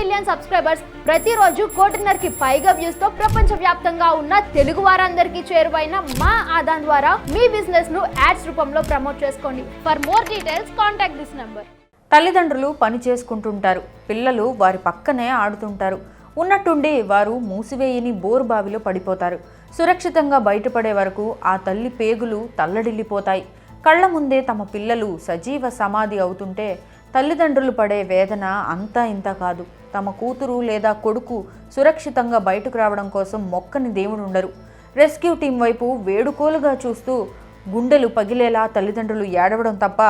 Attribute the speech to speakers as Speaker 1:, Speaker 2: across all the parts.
Speaker 1: Million subscribers ప్రతిరోజు కోటిన్నరకి పైగా వ్యూస్తో ప్రపంచ వ్యాప్తంగా ఉన్న తెలుగు వారందరికీ చేరువైన మా ఆదాన్ ద్వారా మీ బిజినెస్ను యాడ్స్ రూపంలో ప్రమోట్ చేసుకోండి. For more details contact this number
Speaker 2: తల్లిదండ్రులు పని చేసుకుంటుంటారు. పిల్లలు వారి పక్కనే ఆడుతుంటారు. ఉన్నట్టుండి వారు మూసివేయని బోరు బావిలో పడిపోతారు. సురక్షితంగా బయటపడే వరకు ఆ తల్లి పేగులు తల్లడిల్లిపోతాయి. కళ్ళ ముందే తమ పిల్లలు సజీవ సమాధి అవుతుంటే తల్లిదండ్రులు పడే వేదన అంతా ఇంత కాదు. తమ కూతురు లేదా కొడుకు సురక్షితంగా బయటకు రావడం కోసం మొక్కని దేవుడు ఉండరు. రెస్క్యూ టీం వైపు వేడుకోలుగా చూస్తూ గుండెలు పగిలేలా తల్లిదండ్రులు ఏడవడం తప్ప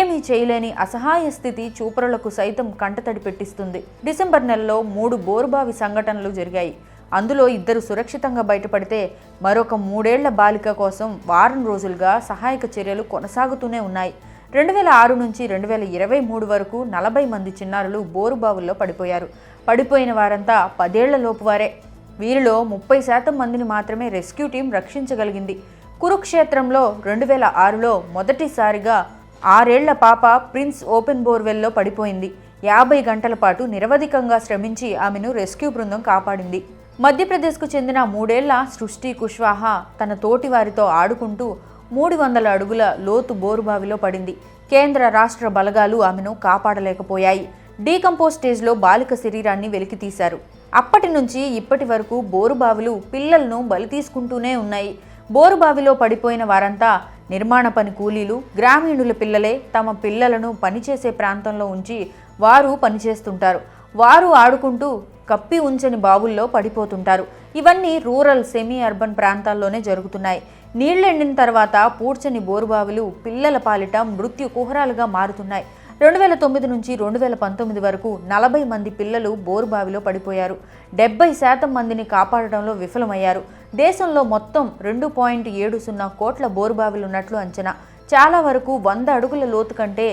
Speaker 2: ఏమీ చేయలేని అసహాయ స్థితి చూపరులకు సైతం కంటతడి పెట్టిస్తుంది. డిసెంబర్ నెలలో మూడు బోరుబావి సంఘటనలు జరిగాయి. అందులో ఇద్దరు సురక్షితంగా బయటపడితే మరొక మూడేళ్ళ బాలిక కోసం వారం రోజులుగా సహాయక చర్యలు కొనసాగుతూనే ఉన్నాయి. రెండు వేల ఆరు నుంచి రెండు వేల ఇరవై మూడు వరకు నలభై మంది చిన్నారులు బోరుబావుల్లో పడిపోయారు. పడిపోయిన వారంతా పదేళ్ళలోపు వారే. వీరిలో ముప్పై శాతం మందిని మాత్రమే రెస్క్యూ టీం రక్షించగలిగింది. కురుక్షేత్రంలో రెండు వేల ఆరులో మొదటిసారిగా ఆరేళ్ళ పాప ప్రిన్స్ ఓపెన్ బోర్వెల్లో పడిపోయింది. యాభై గంటల పాటు నిరవధికంగా శ్రమించి ఆమెను రెస్క్యూ బృందం కాపాడింది. మధ్యప్రదేశ్కు చెందిన మూడేళ్ళ సృష్టి కుష్వాహా తన తోటి వారితో ఆడుకుంటూ మూడు వందల అడుగుల లోతు బోరుబావిలో పడింది. కేంద్ర రాష్ట్ర బలగాలు ఆమెను కాపాడలేకపోయాయి. డీకంపోజ్ స్టేజ్లో బాలిక శరీరాన్ని వెలికితీశారు. అప్పటి నుంచి ఇప్పటి వరకు బోరుబావులు పిల్లలను బలి తీసుకుంటూనే ఉన్నాయి. బోరుబావిలో పడిపోయిన వారంతా నిర్మాణ పని కూలీలు గ్రామీణుల పిల్లలే తమ పిల్లలను పనిచేసే ప్రాంతంలో ఉంచి వారు పనిచేస్తుంటారు. వారు ఆడుకుంటూ కప్పి ఉంచని బావుల్లో పడిపోతుంటారు. ఇవన్నీ రూరల్ సెమీ అర్బన్ ప్రాంతాల్లోనే జరుగుతున్నాయి. నీళ్ళెండిన తర్వాత పూడ్చని బోరుబావులు పిల్లల పాలిట మృత్యు కుహరాలుగా మారుతున్నాయి. రెండు వేల తొమ్మిది నుంచి రెండు వేల పంతొమ్మిది వరకు నలభై మంది పిల్లలు బోరుబావిలో పడిపోయారు. డెబ్బై శాతం మందిని కాపాడడంలో విఫలమయ్యారు. దేశంలో మొత్తం రెండు పాయింట్ ఏడు సున్నా కోట్ల బోరుబావిలు ఉన్నట్లు అంచనా. చాలా వరకు వంద అడుగుల లోతు కంటే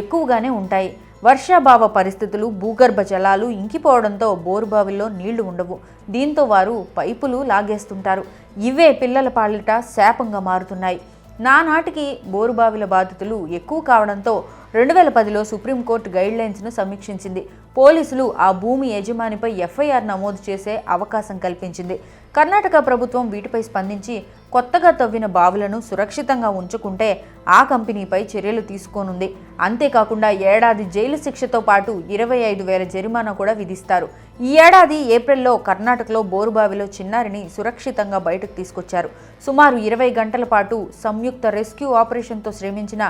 Speaker 2: ఎక్కువగానే ఉంటాయి. వర్షాభావ పరిస్థితులు భూగర్భ జలాలు ఇంకిపోవడంతో బోరుబావిల్లో నీళ్ళు ఉండవు. దీంతో వారు పైపులు లాగేస్తుంటారు. ఇవే పిల్లల పాలిట శాపంగా మారుతున్నాయి. నానాటికి బోరుబావిల బాధితులు ఎక్కువ కావడంతో రెండు వేల పదిలో సుప్రీంకోర్టు గైడ్లైన్స్ను సమీక్షించింది. పోలీసులు ఆ భూమి యజమానిపై ఎఫ్ఐఆర్ నమోదు చేసే అవకాశం కల్పించింది. కర్ణాటక ప్రభుత్వం వీటిపై స్పందించి కొత్తగా తవ్విన బావులను సురక్షితంగా ఉంచుకుంటే ఆ కంపెనీపై చర్యలు తీసుకోనుంది. అంతేకాకుండా ఏడాది జైలు శిక్షతో పాటు ఇరవై ఐదు వేల జరిమానా కూడా విధిస్తారు. ఈ ఏడాది ఏప్రిల్లో కర్ణాటకలో బోరుబావిలో చిన్నారిని సురక్షితంగా బయటకు తీసుకొచ్చారు. సుమారు ఇరవై గంటల పాటు సంయుక్త రెస్క్యూ ఆపరేషన్తో శ్రమించిన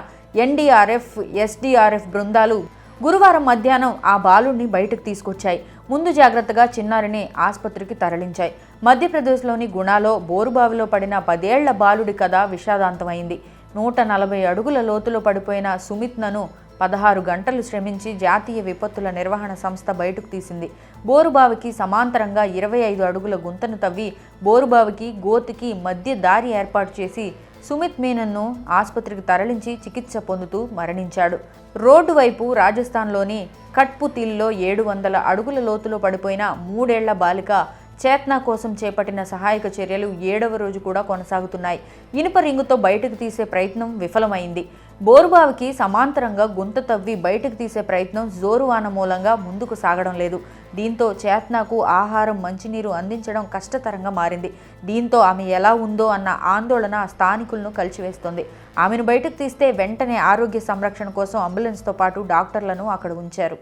Speaker 2: ఎన్డీఆర్ఎఫ్ ఎస్డీఆర్ఎఫ్ బృందాలు గురువారం మధ్యాహ్నం ఆ బాలుడిని బయటకు తీసుకొచ్చాయి. ముందు జాగ్రత్తగా చిన్నారిని ఆసుపత్రికి తరలించాయి. మధ్యప్రదేశ్లోని గుణాలో బోరుబావిలో పడిన పదేళ్ళ బాలుడి కథ విషాదాంతమైంది. నూట నలభై అడుగుల లోతులో పడిపోయిన సుమిత్నను పదహారు గంటలు శ్రమించి జాతీయ విపత్తుల నిర్వహణ సంస్థ బయటకు తీసింది. బోరుబావికి సమాంతరంగా ఇరవై ఐదు అడుగుల గుంతను తవ్వి బోరుబావికి గోతికి మధ్య దారి ఏర్పాటు చేసి సుమిత్ మీనన్ను ఆసుపత్రికి తరలించి చికిత్స పొందుతూ మరణించాడు. రోడ్డు వైపు రాజస్థాన్లోని కట్పుతిల్లో ఏడు వందల అడుగుల లోతులో పడిపోయిన మూడేళ్ళ బాలిక చేత్నా కోసం చేపట్టిన సహాయక చర్యలు ఏడవ రోజు కూడా కొనసాగుతున్నాయి. ఇనుప రింగుతో బయటకు తీసే ప్రయత్నం విఫలమైంది. బోరుబావికి సమాంతరంగా గుంత తవ్వి బయటకు తీసే ప్రయత్నం జోరువాన మూలంగా ముందుకు సాగడం లేదు. దీంతో చేత్నాకు ఆహారం మంచినీరు అందించడం కష్టతరంగా మారింది. దీంతో ఆమె ఎలా ఉందో అన్న ఆందోళన స్థానికులను కలిచివేస్తుంది. ఆమెను బయటకు తీస్తే వెంటనే ఆరోగ్య సంరక్షణ కోసం అంబులెన్స్తో పాటు డాక్టర్లను అక్కడ ఉంచారు.